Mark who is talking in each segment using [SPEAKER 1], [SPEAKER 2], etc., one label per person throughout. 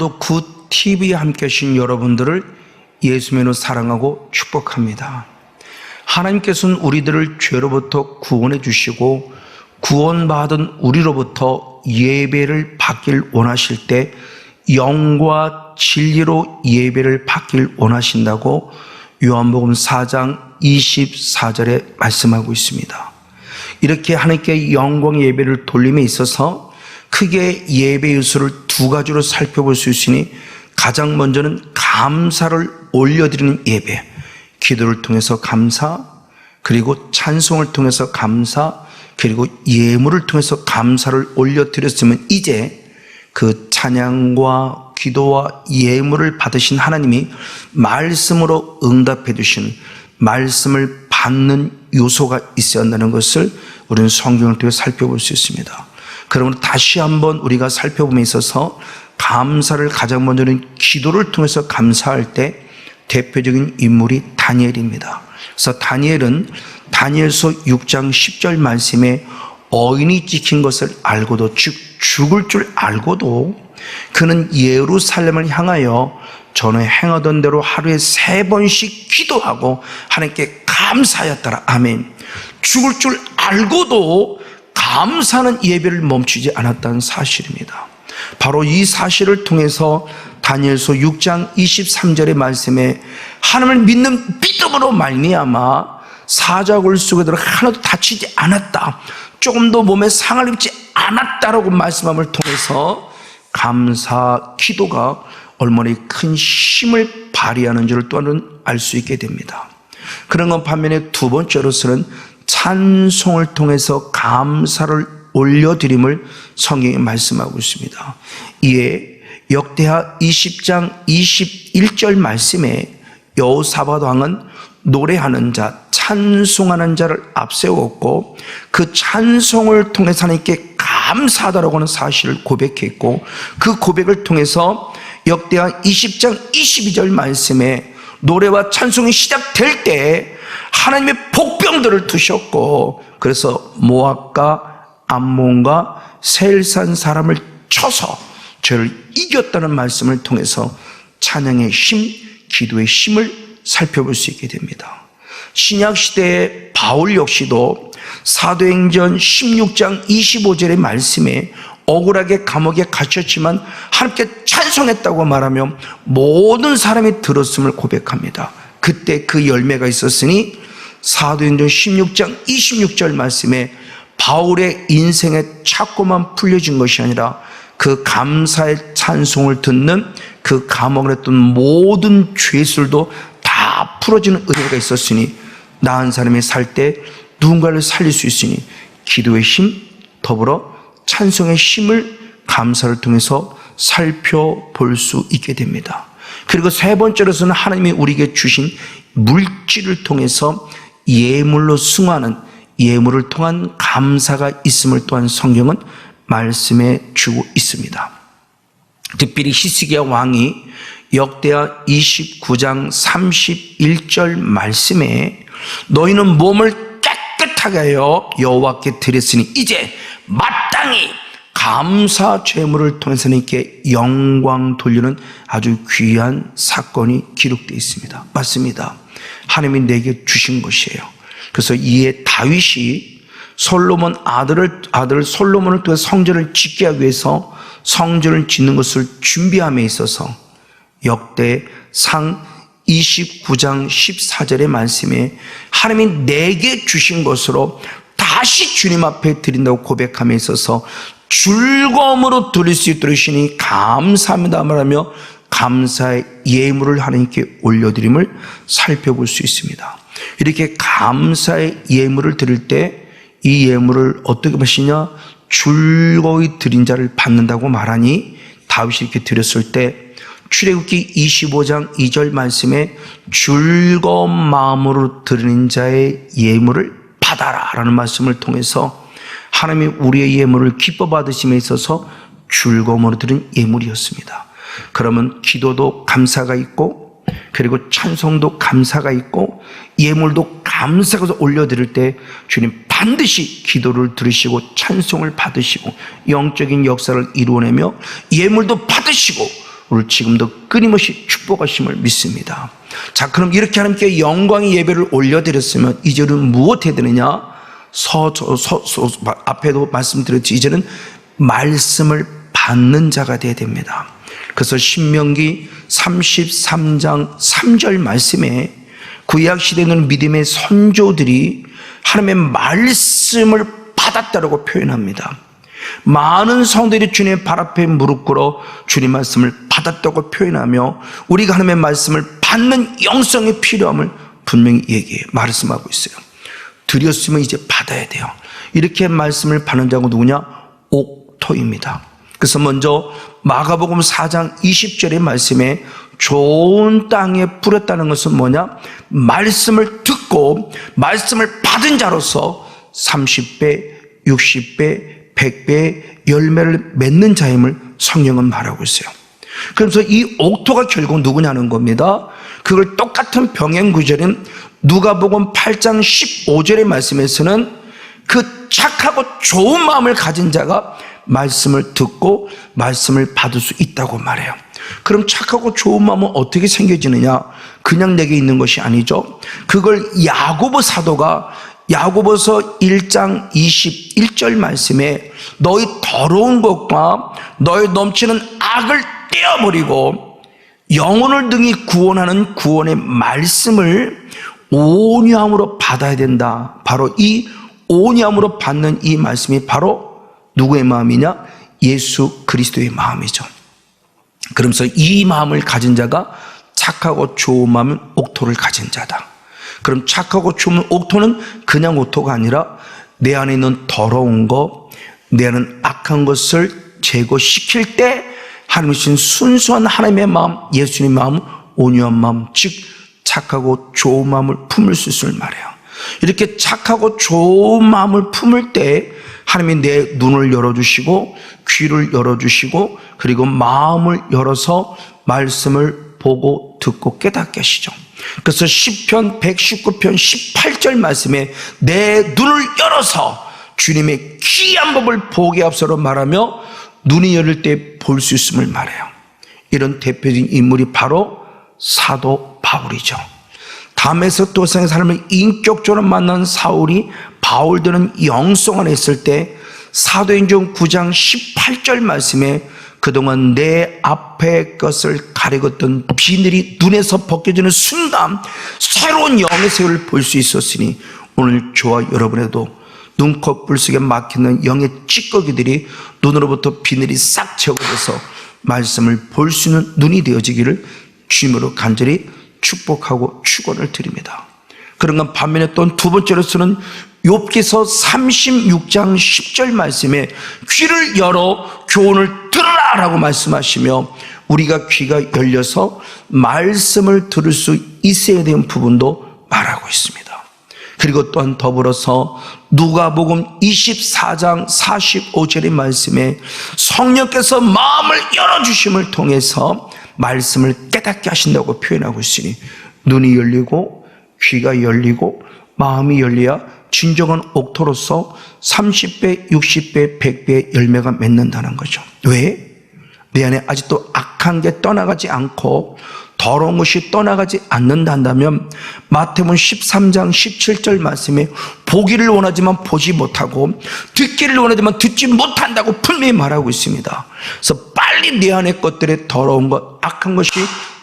[SPEAKER 1] 오늘도 굿 TV에 함께 하신 여러분들을 예수님으로 사랑하고 축복합니다. 하나님께서는 우리들을 죄로부터 구원해 주시고 구원받은 우리로부터 예배를 받길 원하실 때 영과 진리로 예배를 받길 원하신다고 요한복음 4장 24절에 말씀하고 있습니다. 이렇게 하나님께 영광의 예배를 돌림에 있어서 크게 예배 요소를 두 가지로 살펴볼 수 있으니 가장 먼저는 감사를 올려드리는 예배, 기도를 통해서 감사, 그리고 찬송을 통해서 감사, 그리고 예물을 통해서 감사를 올려드렸으면 이제 그 찬양과 기도와 예물을 받으신 하나님이 말씀으로 응답해 주신 말씀을 받는 요소가 있어야 한다는 것을 우리는 성경을 통해 살펴볼 수 있습니다. 그러면 다시 한번 우리가 살펴봄에 있어서 감사를 가장 먼저는 기도를 통해서 감사할 때 대표적인 인물이 다니엘입니다. 그래서 다니엘은 다니엘서 6장 10절 말씀에 어인이 찍힌 것을 알고도 즉 죽을 줄 알고도 그는 예루살렘을 향하여 전에 행하던 대로 하루에 세 번씩 기도하고 하나님께 감사하였더라. 아멘. 죽을 줄 알고도 감사하는 예배를 멈추지 않았다는 사실입니다. 바로 이 사실을 통해서 다니엘서 6장 23절의 말씀에 하나님을 믿는 믿음으로 말미암아 사자굴 속에 들어 하나도 다치지 않았다. 조금도 몸에 상을 입지 않았다라고 말씀함을 통해서 감사 기도가 얼마나 큰 힘을 발휘하는 줄을 또한 알 수 있게 됩니다. 그런 건 반면에 두 번째로서는 찬송을 통해서 감사를 올려드림을 성경에 말씀하고 있습니다. 이에 역대하 20장 21절 말씀에 여호사밧 왕은 노래하는 자, 찬송하는 자를 앞세웠고 그 찬송을 통해서 하나님께 감사하다라고 하는 사실을 고백했고 그 고백을 통해서 역대하 20장 22절 말씀에 노래와 찬송이 시작될 때 하나님의 복병들을 두셨고 그래서 모압과 암몬과 세일산 사람을 쳐서 죄를 이겼다는 말씀을 통해서 찬양의 힘, 기도의 힘을 살펴볼 수 있게 됩니다. 신약 시대의 바울 역시도 사도행전 16장 25절의 말씀에 억울하게 감옥에 갇혔지만 하나님께 찬송했다고 말하며 모든 사람이 들었음을 고백합니다. 그때 그 열매가 있었으니 사도행전 16장 26절 말씀에 바울의 인생에 찾고만 풀려진 것이 아니라 그 감사의 찬송을 듣는 그 감옥에 했던 모든 죄술도 다 풀어지는 은혜가 있었으니 나은 사람이 살 때 누군가를 살릴 수 있으니 기도의 힘 더불어 찬송의 힘을 감사를 통해서 살펴볼 수 있게 됩니다. 그리고 세 번째로서는 하나님이 우리에게 주신 물질을 통해서 예물로 승화하는 예물을 통한 감사가 있음을 또한 성경은 말씀해 주고 있습니다. 특별히 히스기야 왕이 역대하 29장 31절 말씀에 너희는 몸을 깨끗하게 하여 여호와께 드렸으니 이제 마땅히 감사 제물을 통해서 하나님께 영광 돌리는 아주 귀한 사건이 기록되어 있습니다. 맞습니다. 하나님이 내게 주신 것이에요. 그래서 이에 다윗이 솔로몬 아들을 아들 솔로몬을 통해 성전을 짓게 하기 위해서 성전을 짓는 것을 준비함에 있어서 역대 상 29장 14절의 말씀에 하나님이 내게 주신 것으로 다시 주님 앞에 드린다고 고백함에 있어서 즐거움으로 드릴 수 있도록 하시니 감사합니다 말하며 감사의 예물을 하나님께 올려드림을 살펴볼 수 있습니다. 이렇게 감사의 예물을 드릴 때 이 예물을 어떻게 마시냐? 즐거이 드린 자를 받는다고 말하니 다윗이 이렇게 드렸을 때 출애굽기 25장 2절 말씀에 즐거운 마음으로 드리는 자의 예물을 받아라라는 말씀을 통해서 하나님이 우리의 예물을 기뻐 받으심에 있어서 즐거움으로 드린 예물이었습니다. 그러면 기도도 감사가 있고 그리고 찬송도 감사가 있고 예물도 감사가 올려드릴 때 주님 반드시 기도를 들으시고 찬송을 받으시고 영적인 역사를 이루어내며 예물도 받으시고 오늘 지금도 끊임없이 축복하심을 믿습니다. 자, 그럼 이렇게 하나님께 영광의 예배를 올려드렸으면 이제는 무엇 해야 되느냐? 서, 서, 서, 서, 앞에도 말씀드렸지. 이제는 말씀을 받는 자가 되어야 됩니다. 그래서 신명기 33장 3절 말씀에 구약 시대는 믿음의 선조들이 하나님의 말씀을 받았다라고 표현합니다. 많은 성들이 주님의 발 앞에 무릎 꿇어 주님 말씀을 받았다고 표현하며 우리가 하나님의 말씀을 받는 영성의 필요함을 분명히 얘기해 말씀하고 있어요. 드렸으면 이제 받아야 돼요. 이렇게 말씀을 받는 자가 누구냐? 옥토입니다. 그래서 먼저 마가복음 4장 20절의 말씀에 좋은 땅에 뿌렸다는 것은 뭐냐? 말씀을 듣고 말씀을 받은 자로서 30배, 60배, 100배 열매를 맺는 자임을 성령은 말하고 있어요. 그래서 이 옥토가 결국 누구냐는 겁니다. 그걸 똑같은 병행 구절인 누가복음 8장 15절의 말씀에서는 그 착하고 좋은 마음을 가진 자가 말씀을 듣고 말씀을 받을 수 있다고 말해요. 그럼 착하고 좋은 마음은 어떻게 생겨지느냐? 그냥 내게 있는 것이 아니죠. 그걸 야고보 사도가 야고보서 1장 21절 말씀에 너희 더러운 것과 너희 넘치는 악을 떼어버리고 영혼을 등이 구원하는 구원의 말씀을 온유함으로 받아야 된다. 바로 이 온유함으로 받는 이 말씀이 바로 누구의 마음이냐? 예수 그리스도의 마음이죠. 그러면서 이 마음을 가진 자가 착하고 좋은 마음은 옥토를 가진 자다. 그럼 착하고 좋은 옥토는 그냥 옥토가 아니라 내 안에 있는 더러운 것, 내 안에 악한 것을 제거시킬 때 하나님 신 순수한 하나님의 마음, 예수님의 마음, 온유한 마음, 즉 착하고 좋은 마음을 품을 수 있음을 말해요. 이렇게 착하고 좋은 마음을 품을 때 하나님이 내 눈을 열어주시고 귀를 열어주시고 그리고 마음을 열어서 말씀을 보고 듣고 깨닫게 하시죠. 그래서 10편 119편 18절 말씀에 내 눈을 열어서 주님의 귀한 법을 보게 앞서로 말하며 눈이 열릴 때 볼 수 있음을 말해요. 이런 대표적인 인물이 바로 사도 바울이죠. 담에서 도상의 사람을 인격적으로 만난 사울이 바울들은 영성 안에 있을 때 사도행전 9장 18절 말씀에 그동안 내 앞에 것을 가리었던 비늘이 눈에서 벗겨지는 순간 새로운 영의 세월을 볼수 있었으니 오늘 저와 여러분에도 눈꺼풀 속에 막히는 영의 찌꺼기들이 눈으로부터 비늘이 싹 제거돼서 말씀을 볼 수 있는 눈이 되어지기를 주님으로 간절히 축복하고 축원을 드립니다. 그런가 반면에 또 두 번째로서는 욥기서 36장 10절 말씀에 귀를 열어 교훈을 들으라라고 말씀하시며 우리가 귀가 열려서 말씀을 들을 수 있어야 되는 부분도 말하고 있습니다. 그리고 또한 더불어서 누가복음 24장 45절의 말씀에 성령께서 마음을 열어 주심을 통해서 말씀을 깨닫게 하신다고 표현하고 있으니 눈이 열리고 귀가 열리고 마음이 열려야 진정한 옥토로서 30배, 60배, 100배 열매가 맺는다는 거죠. 왜? 내 안에 아직도 악한 게 떠나가지 않고 더러운 것이 떠나가지 않는다면 마태복음 13장 17절 말씀에 보기를 원하지만 보지 못하고 듣기를 원하지만 듣지 못한다고 분명히 말하고 있습니다. 그래서 빨리 내 안에 것들의 더러운 것, 악한 것이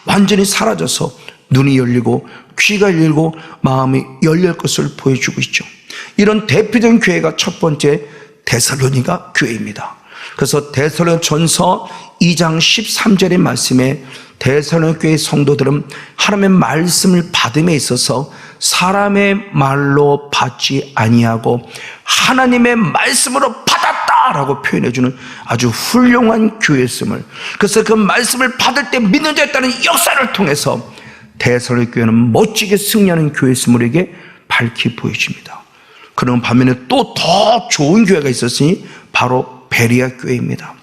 [SPEAKER 1] 완전히 사라져서 눈이 열리고 귀가 열리고 마음이 열릴 것을 보여주고 있죠. 이런 대표적인 교회가 첫 번째 데살로니가 교회입니다. 그래서 데살로니 전서 2장 13절의 말씀에 대선의 교회 성도들은 하나님의 말씀을 받음에 있어서 사람의 말로 받지 아니하고 하나님의 말씀으로 받았다라고 표현해 주는 아주 훌륭한 교회였음을 그래서 그 말씀을 받을 때 믿는 따른 역사를 통해서 대선의 교회는 멋지게 승리하는 교회였음을 밝히 보여집니다. 그런 반면에 또 더 좋은 교회가 있었으니 바로 베리아 교회입니다.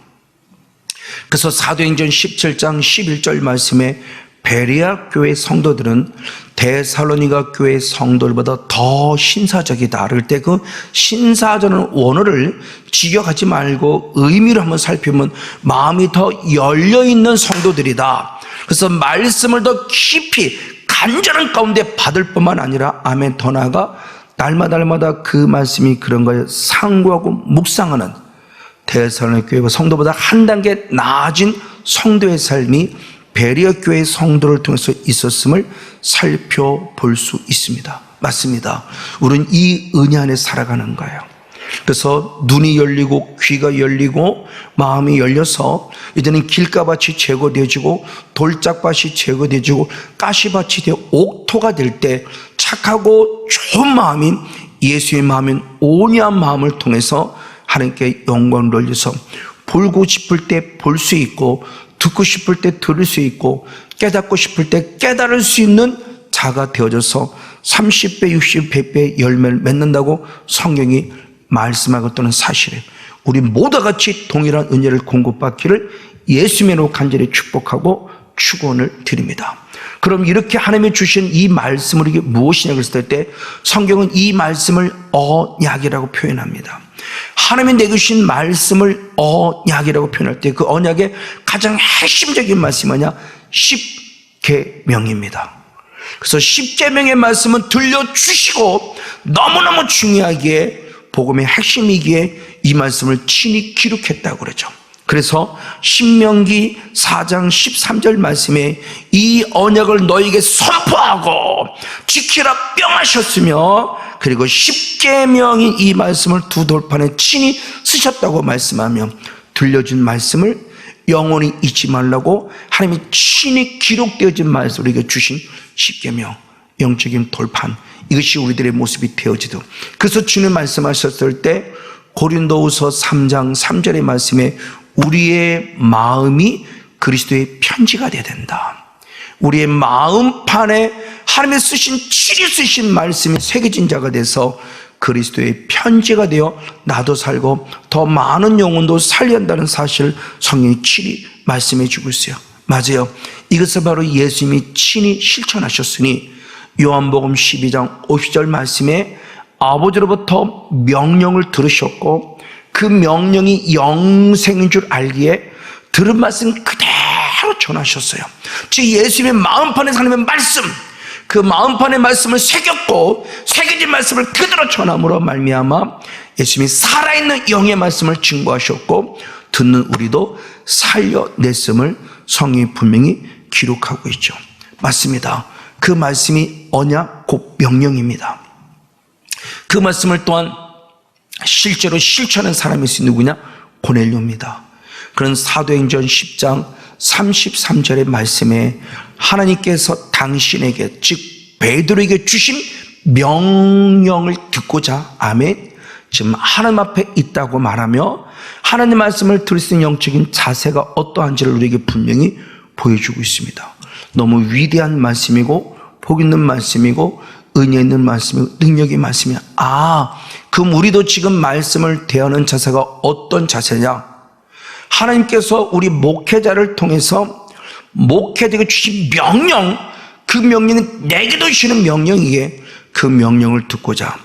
[SPEAKER 1] 그래서 사도행전 17장 11절 말씀에 베리아 교회 성도들은 데살로니가 교회 성도들보다 더 신사적이다. 그럴 때 그 신사적인 원어를 직역하지 말고 의미를 한번 살피면 마음이 더 열려 있는 성도들이다. 그래서 말씀을 더 깊이 간절한 가운데 받을 뿐만 아니라 아멘 더 나아가 날마다 날마다 그 말씀이 그런 거에 상고하고 묵상하는 대선의 교회가 성도보다 한 단계 나아진 성도의 삶이 베리어 교회 성도를 통해서 있었음을 살펴볼 수 있습니다. 맞습니다. 우리는 이 은혜 안에 살아가는 거예요. 그래서 눈이 열리고 귀가 열리고 마음이 열려서 이제는 길가밭이 제거되어지고 돌짝밭이 제거되어지고 가시밭이 되어 옥토가 될 때 착하고 좋은 마음인 예수의 마음인 온유한 마음을 통해서 하나님께 영광을 돌려서 보고 싶을 때 볼 수 있고 듣고 싶을 때 들을 수 있고 깨닫고 싶을 때 깨달을 수 있는 자가 되어져서 30배, 60배, 100배 열매를 맺는다고 성경이 말씀하고 또는 사실이에요. 우리 모두 같이 동일한 은혜를 공급받기를 예수님으로 간절히 축복하고 축원을 드립니다. 그럼 이렇게 하나님이 주신 이 말씀을 이게 무엇이냐 그랬을 때 성경은 이 말씀을 언약이라고 표현합니다. 하나님이 내주신 말씀을 언약이라고 표현할 때 그 언약의 가장 핵심적인 말씀이 뭐냐? 십계명입니다. 그래서 십계명의 말씀은 들려주시고 너무너무 중요하기에 복음의 핵심이기에 이 말씀을 친히 기록했다고 그러죠. 그래서 신명기 4장 13절 말씀에 이 언약을 너에게 선포하고 지키라 뿅하셨으며 그리고 십계명인 이 말씀을 두 돌판에 친히 쓰셨다고 말씀하며 들려준 말씀을 영원히 잊지 말라고 하나님이 친히 기록되어진 말씀을 우리에게 주신 십계명 영적인 돌판 이것이 우리들의 모습이 되어지도록 그래서 주님 말씀하셨을 때 고린도후서 3장 3절의 말씀에 우리의 마음이 그리스도의 편지가 되어야 된다. 우리의 마음판에 하나님의 쓰신 칠이 쓰신 말씀이 새겨진 자가 돼서 그리스도의 편지가 되어 나도 살고 더 많은 영혼도 살려 한다는 사실 성령이 칠이 말씀해 주고 있어요. 맞아요. 이것을 바로 예수님이 친히 실천하셨으니 요한복음 12장 50절 말씀에 아버지로부터 명령을 들으셨고 그 명령이 영생인 줄 알기에 들은 말씀 그대로 전하셨어요. 즉 예수님의 마음판에 하나님의 말씀 그 마음판의 말씀을 새겼고 새겨진 말씀을 그대로 전함으로 말미암아 예수님이 살아있는 영의 말씀을 증거하셨고 듣는 우리도 살려냈음을 성이 분명히 기록하고 있죠. 맞습니다. 그 말씀이 언약 곧 명령입니다. 그 말씀을 또한 실제로 실천하는 사람이 있 누구냐? 고넬료입니다. 그런 사도행전 10장 33절의 말씀에 하나님께서 당신에게 즉 베드로에게 주신 명령을 듣고자 아멘 지금 하나님 앞에 있다고 말하며 하나님 말씀을 들을 수 있는 영적인 자세가 어떠한지를 우리에게 분명히 보여주고 있습니다. 너무 위대한 말씀이고 복 있는 말씀이고 은혜 있는 말씀이고 능력의 말씀이야. 아, 그럼 우리도 지금 말씀을 대하는 자세가 어떤 자세냐? 하나님께서 우리 목회자를 통해서 목회자에게 주신 명령, 그 명령은 내게도 주시는 명령이기에 그 명령을 듣고자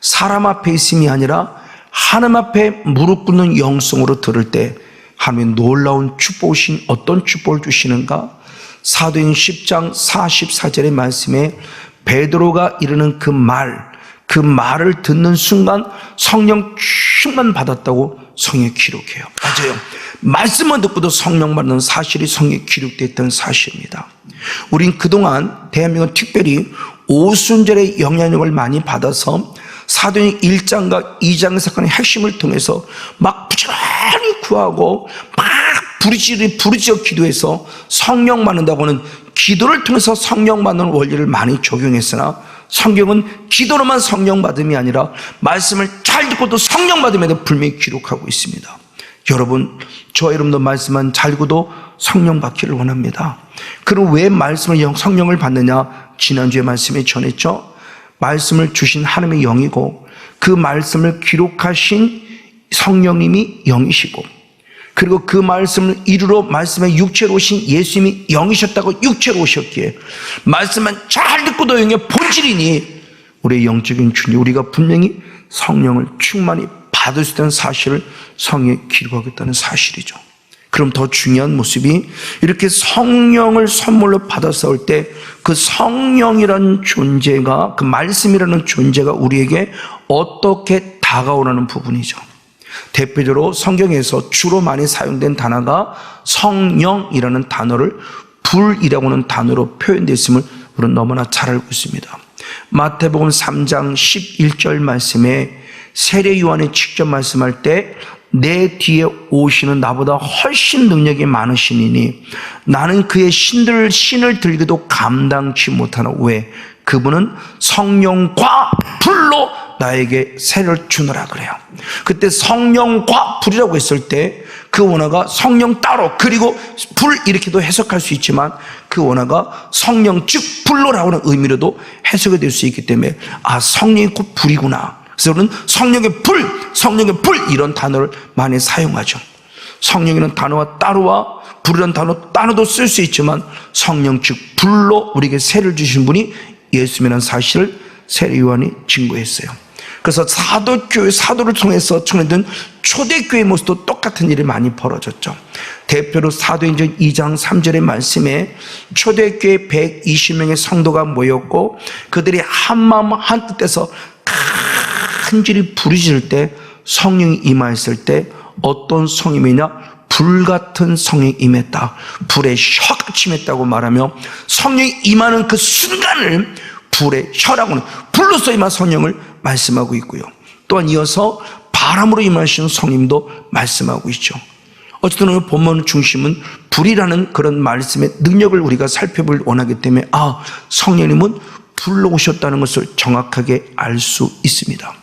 [SPEAKER 1] 사람 앞에 있음이 아니라 하나님 앞에 무릎 꿇는 영성으로 들을 때 하나님 놀라운 축복이신 어떤 축복을 주시는가? 사도행 10장 44절의 말씀에 베드로가 이르는 그 말, 그 말을 듣는 순간 성령 충만 받았다고 성에 기록해요. 맞아요. 말씀만 듣고도 성령 받는 사실이 성에 기록되어 있던 사실입니다. 우린 그동안 대한민국은 특별히 오순절의 영향력을 많이 받아서 사도행 1장과 2장의 사건의 핵심을 통해서 막 부지런히 구하고 막 부르짖어 기도해서 성령 받는다고는 기도를 통해서 성령 받는 원리를 많이 적용했으나 성경은 기도로만 성령 받음이 아니라 말씀을 잘 듣고도 성령 받음에도 분명히 기록하고 있습니다. 여러분, 저 여러분도 말씀만 잘 듣고도 성령 받기를 원합니다. 그럼 왜 말씀을 성령을 받느냐? 지난주에 말씀에 전했죠? 말씀을 주신 하나님의 영이고 그 말씀을 기록하신 성령님이 영이시고 그리고 그 말씀을 이루러 말씀의 육체로 오신 예수님이 영이셨다고 육체로 오셨기에 말씀만 잘 듣고도 영의 본질이니 우리의 영적인 주님 우리가 분명히 성령을 충만히 받을 수 있다는 사실을 성에 기록하겠다는 사실이죠. 그럼 더 중요한 모습이 이렇게 성령을 선물로 받아서 때 그 성령이라는 존재가 그 말씀이라는 존재가 우리에게 어떻게 다가오라는 부분이죠. 대표적으로 성경에서 주로 많이 사용된 단어가 성령이라는 단어를 불이라고 하는 단어로 표현됐음을 우리는 너무나 잘 알고 있습니다. 마태복음 3장 11절 말씀에 세례 요한이 직접 말씀할 때 내 뒤에 오시는 나보다 훨씬 능력이 많으시니 나는 그의 신들 신을 들기도 감당치 못하나 왜 그분은 성령과 나에게 세를 주노라 그래요. 그때 성령과 불이라고 했을 때 그 원어가 성령 따로 그리고 불 이렇게도 해석할 수 있지만 그 원어가 성령 즉 불로라고 하는 의미로도 해석이 될 수 있기 때문에 아 성령이 곧 불이구나. 그래서 우리는 성령의 불, 성령의 불 이런 단어를 많이 사용하죠. 성령이라는 단어와 따로와 불이라는 단어 따로도 쓸 수 있지만 성령 즉 불로 우리에게 세를 주신 분이 예수님이라는 사실을 세례 요한이 증거했어요. 그래서 사도교회 사도를 통해서 청해든 초대교회 모습도 똑같은 일이 많이 벌어졌죠. 대표로 사도행전 2장 3절의 말씀에 초대교회 120명의 성도가 모였고 그들이 한 마음 한 뜻에서 큰 질이 부르짖을 때 성령이 임하였을 때 어떤 성임이냐 불 같은 성령이 임했다. 불의 혀같이 임했다고 말하며 성령이 임하는 그 순간을 불의 혀라고는 불로서 임한 성령을 말씀하고 있고요. 또한 이어서 바람으로 임하시는 성님도 말씀하고 있죠. 어쨌든 오늘 본문 중심은 불이라는 그런 말씀의 능력을 우리가 살펴볼 원하기 때문에 아 성령님은 불로 오셨다는 것을 정확하게 알 수 있습니다.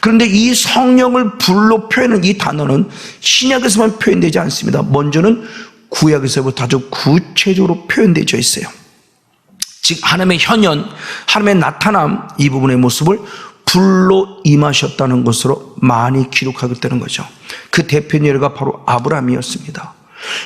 [SPEAKER 1] 그런데 이 성령을 불로 표현하는 이 단어는 신약에서만 표현되지 않습니다. 먼저는 구약에서부터 아주 구체적으로 표현되어 있어요. 즉 하나님의 현현, 하나님의 나타남 이 부분의 모습을 불로 임하셨다는 것으로 많이 기록하고 있다는 거죠. 그 대표 예가 바로 아브라함이었습니다.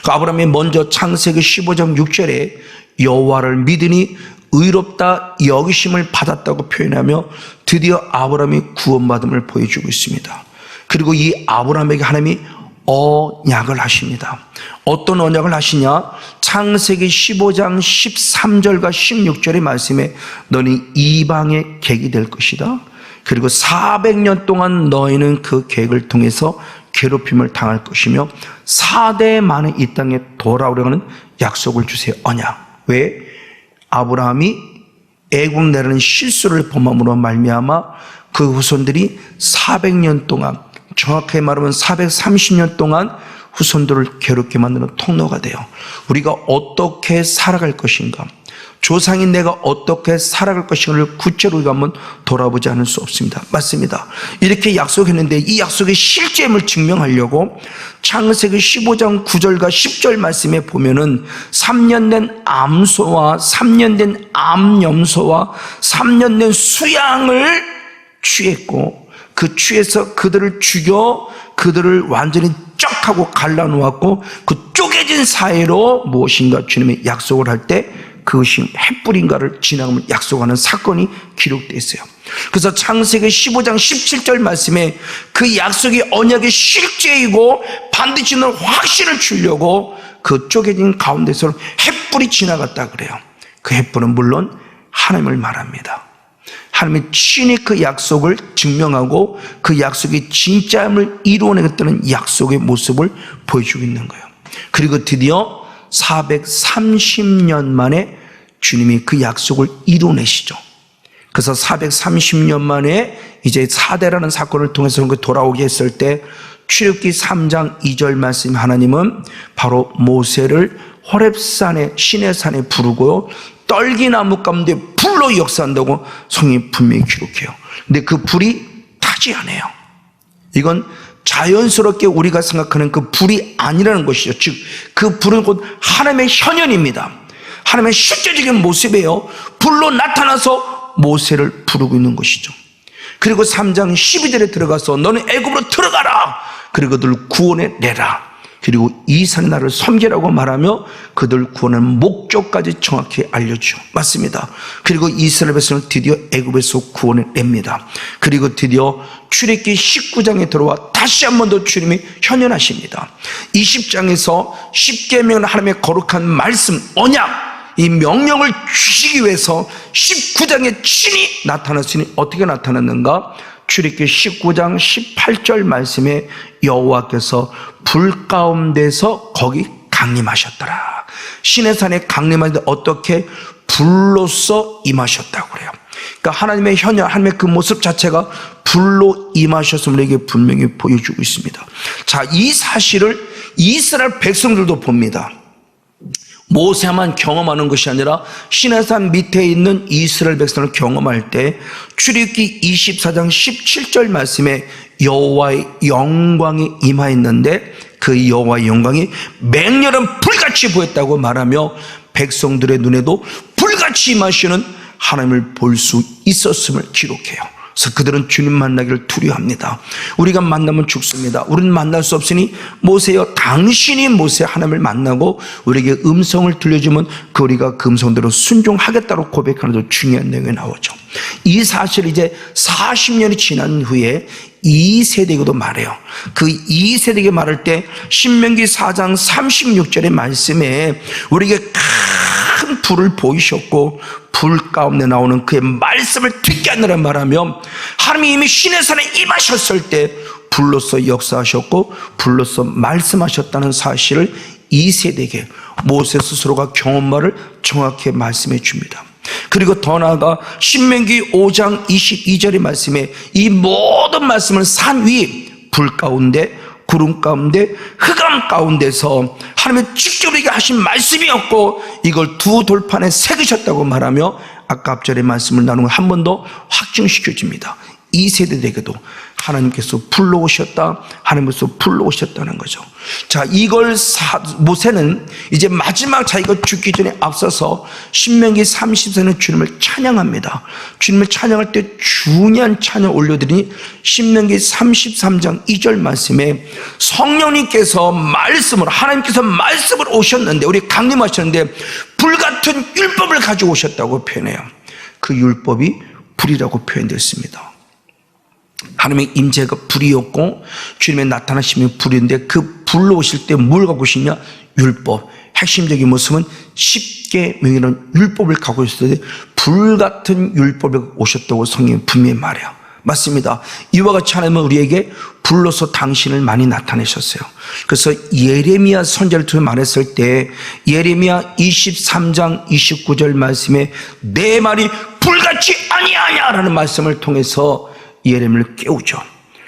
[SPEAKER 1] 그 아브라함이 먼저 창세기 15장 6절에 여호와를 믿으니 의롭다 여기심을 받았다고 표현하며 드디어 아브라함이 구원받음을 보여주고 있습니다. 그리고 이 아브라함에게 하나님이 언약을 하십니다. 어떤 언약을 하시냐? 창세기 15장 13절과 16절의 말씀에 너는 이방의 객이 될 것이다. 그리고 400년 동안 너희는 그 계획을 통해서 괴롭힘을 당할 것이며 4대 만에 이 땅에 돌아오려는 약속을 주세요. 언약. 왜? 아브라함이 애국 내라는 실수를 범함으로 말미암아 그 후손들이 400년 동안 정확하게 말하면 430년 동안 후손들을 괴롭게 만드는 통로가 돼요. 우리가 어떻게 살아갈 것인가? 조상인 내가 어떻게 살아갈 것인가를 구체로 우리가 한번 돌아보지 않을 수 없습니다. 맞습니다. 이렇게 약속했는데 이 약속의 실제임을 증명하려고 창세기 15장 9절과 10절 말씀에 보면은 3년 된 암소와 3년 된 암염소와 3년 된 수양을 취했고 그 취해서 그들을 죽여 그들을 완전히 쩍 하고 갈라놓았고 그 쪼개진 사이로 무엇인가 주님의 약속을 할 때 그것이 햇불인가를 지나가면 약속하는 사건이 기록되어 있어요. 그래서 창세기 15장 17절 말씀에 그 약속이 언약의 실제이고 반드시 는 확신을 주려고 그 쪼개진 가운데서 햇불이 지나갔다 그래요. 그 햇불은 물론 하나님을 말합니다. 하나님의 친히 그 약속을 증명하고 그 약속이 진짜임을 이루어내겠다는 약속의 모습을 보여주고 있는 거예요. 그리고 드디어 430년 만에 주님이 그 약속을 이루어내시죠. 그래서 430년 만에 이제 사대라는 사건을 통해서 그 돌아오게 했을 때 출애굽기 3장 2절 말씀 하나님은 바로 모세를 호렙산에 시내산에 부르고 떨기나무 가운데 불로 역사한다고 성이 분명히 기록해요. 근데 그 불이 타지 않아요. 이건 자연스럽게 우리가 생각하는 그 불이 아니라는 것이죠. 즉, 그 불은 곧 하나님의 현현입니다. 하나님의 실제적인 모습이에요. 불로 나타나서 모세를 부르고 있는 것이죠. 그리고 3장 12절에 들어가서 너는 애굽으로 들어가라. 그리고 그들 구원해 내라. 그리고 이산의 나를 섬기라고 말하며 그들 구원하는 목적까지 정확히 알려주죠. 맞습니다. 그리고 이스라엘 백성을 드디어 애굽에서 구원해냅니다. 그리고 드디어 출애기 19장에 들어와 다시 한 번 더 주님이 현현하십니다. 20장에서 10계명은 하나님의 거룩한 말씀, 언약, 이 명령을 주시기 위해서 19장에 친히 나타났으니 어떻게 나타났는가? 출애기 19장 18절 말씀에 여호와께서 불 가운데서 거기 강림하셨더라. 신의 산에 강림하는데 어떻게 불로서 임하셨다고 그래요. 그러니까 하나님의 현현, 하나님의 그 모습 자체가 불로 임하셨음을 우리에게 분명히 보여주고 있습니다. 자, 이 사실을 이스라엘 백성들도 봅니다. 모세만 경험하는 것이 아니라 시내산 밑에 있는 이스라엘 백성을 경험할 때 출애굽기 24장 17절 말씀에 여호와의 영광이 임하였는데 그 여호와의 영광이 맹렬한 불같이 보였다고 말하며 백성들의 눈에도 불같이 임하시는 하나님을 볼 수 있었음을 기록해요. 그래서 그들은 주님 만나기를 두려워합니다. 우리가 만나면 죽습니다. 우리는 만날 수 없으니 모세여 당신이 모세 하나님을 만나고 우리에게 음성을 들려주면 그 우리가 그 음성대로 순종하겠다고 고백하는 도 중요한 내용이 나오죠. 이 사실 이제 40년이 지난 후에 2세대에게도 말해요. 그 2세대에게 말할 때 신명기 4장 36절의 말씀에 우리에게 큰 불을 보이셨고 불 가운데 나오는 그의 말씀을 하느라 말하며 하나님이 이미 신의 산에 임하셨을 때 불로서 역사하셨고 불로서 말씀하셨다는 사실을 이 세대에게 모세 스스로가 경험말을 정확히 말씀해 줍니다. 그리고 더 나아가 신명기 5장 22절의 말씀에 이 모든 말씀을 산위불 가운데 구름 가운데 흑암 가운데서 하나님의 직접 우리에게 하신 말씀이었고 이걸 두 돌판에 새기셨다고 말하며 아까 앞절의 말씀을 나누고 한번 더 확증시켜 줍니다. 이 세대에게도 하나님께서 불러오셨다. 하나님께서 불러오셨다는 거죠. 자, 이걸 사, 모세는 이제 마지막 자기가 죽기 전에 앞서서 신명기 30세는 주님을 찬양합니다. 주님을 찬양할 때 중요한 찬양 올려드리니 신명기 33장 2절 말씀에 성령님께서 말씀을, 하나님께서 말씀을 오셨는데, 우리 강림하셨는데, 불같은 율법을 가지고 오셨다고 표현해요. 그 율법이 불이라고 표현됐습니다. 하나님의 임재가 불이었고 주님의 나타나심이 불인데 그 불로 오실 때 뭘 갖고 오시냐? 율법. 핵심적인 모습은 쉽게 명이라는 율법을 갖고 있었는데 불 같은 율법을 오셨다고 성경이 분명히 말해요. 맞습니다. 이와 같이 하나님은 우리에게 불로서 당신을 많이 나타내셨어요. 그래서 예레미야 선제를 통해 말했을 때 예레미야 23장 29절 말씀에 내 말이 불같이 아니하냐라는 말씀을 통해서 예레미야를 깨우죠.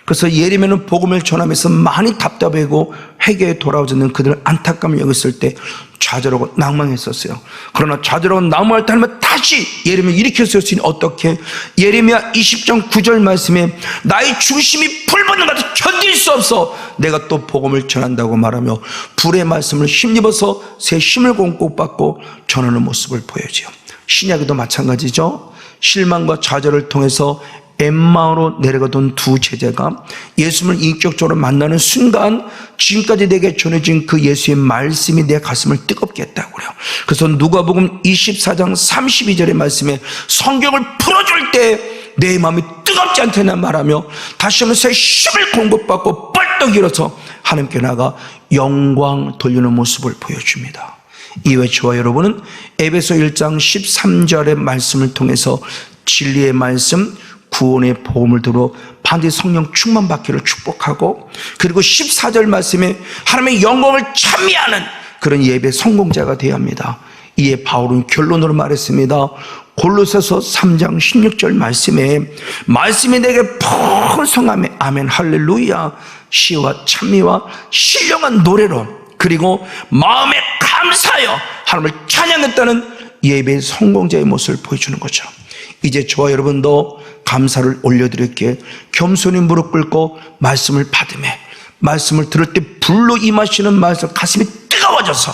[SPEAKER 1] 그래서 예레미야는 복음을 전하면서 많이 답답하고 회개에 돌아오는 그들을 안타까움을 여겼을 때 좌절하고 낭망했었어요. 그러나 좌절하고 낭망할 때 하면 다시 예레미야 일으켜 세웠으니 어떻게 예레미야 20장 9절 말씀에 나의 중심이 불붙는 것 같아 견딜 수 없어 내가 또 복음을 전한다고 말하며 불의 말씀을 힘입어서 새 힘을 공급받고 전하는 모습을 보여줘요. 신약에도 마찬가지죠. 실망과 좌절을 통해서 엠마오로 내려가던 두 제자가 예수님을 인격적으로 만나는 순간 지금까지 내게 전해진 그 예수의 말씀이 내 가슴을 뜨겁게 했다고 그래요. 그래서 누가복음 24장 32절의 말씀에 성경을 풀어줄 때 내 마음이 뜨겁지 않다나 말하며 다시 한번 새 힘을 공급받고 뻘떡 일어서 하나님께 나가 영광 돌리는 모습을 보여줍니다. 이외 저와 여러분은 에베소 1장 13절의 말씀을 통해서 진리의 말씀, 구원의 복음을 들어 반드시 성령 충만 받기를 축복하고 그리고 14절 말씀에 하나님의 영광을 찬미하는 그런 예배 성공자가 되어야 합니다. 이에 바울은 결론으로 말했습니다. 골로새서 3장 16절 말씀에 말씀이 내게 풍성함에 아멘 할렐루야 시와 찬미와 신령한 노래로 그리고 마음에 감사하여 하나님을 찬양했다는 예배의 성공자의 모습을 보여주는 거죠. 이제 저와 여러분도 감사를 올려드릴게 겸손히 무릎 꿇고 말씀을 받음에 말씀을 들을 때 불로 임하시는 말씀 가슴이 뜨거워져서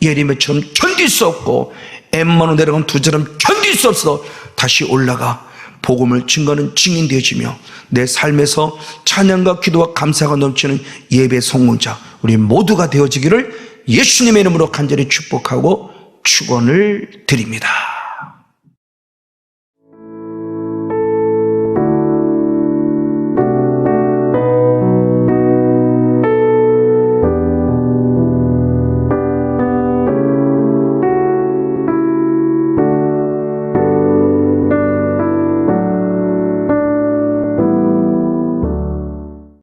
[SPEAKER 1] 예리매처럼 견딜 수 없고 엠마로 내려간 두처럼 견딜 수 없어 다시 올라가 복음을 증거하는 증인 되어지며 내 삶에서 찬양과 기도와 감사가 넘치는 예배 성공자 우리 모두가 되어지기를 예수님의 이름으로 간절히 축복하고 축원을 드립니다.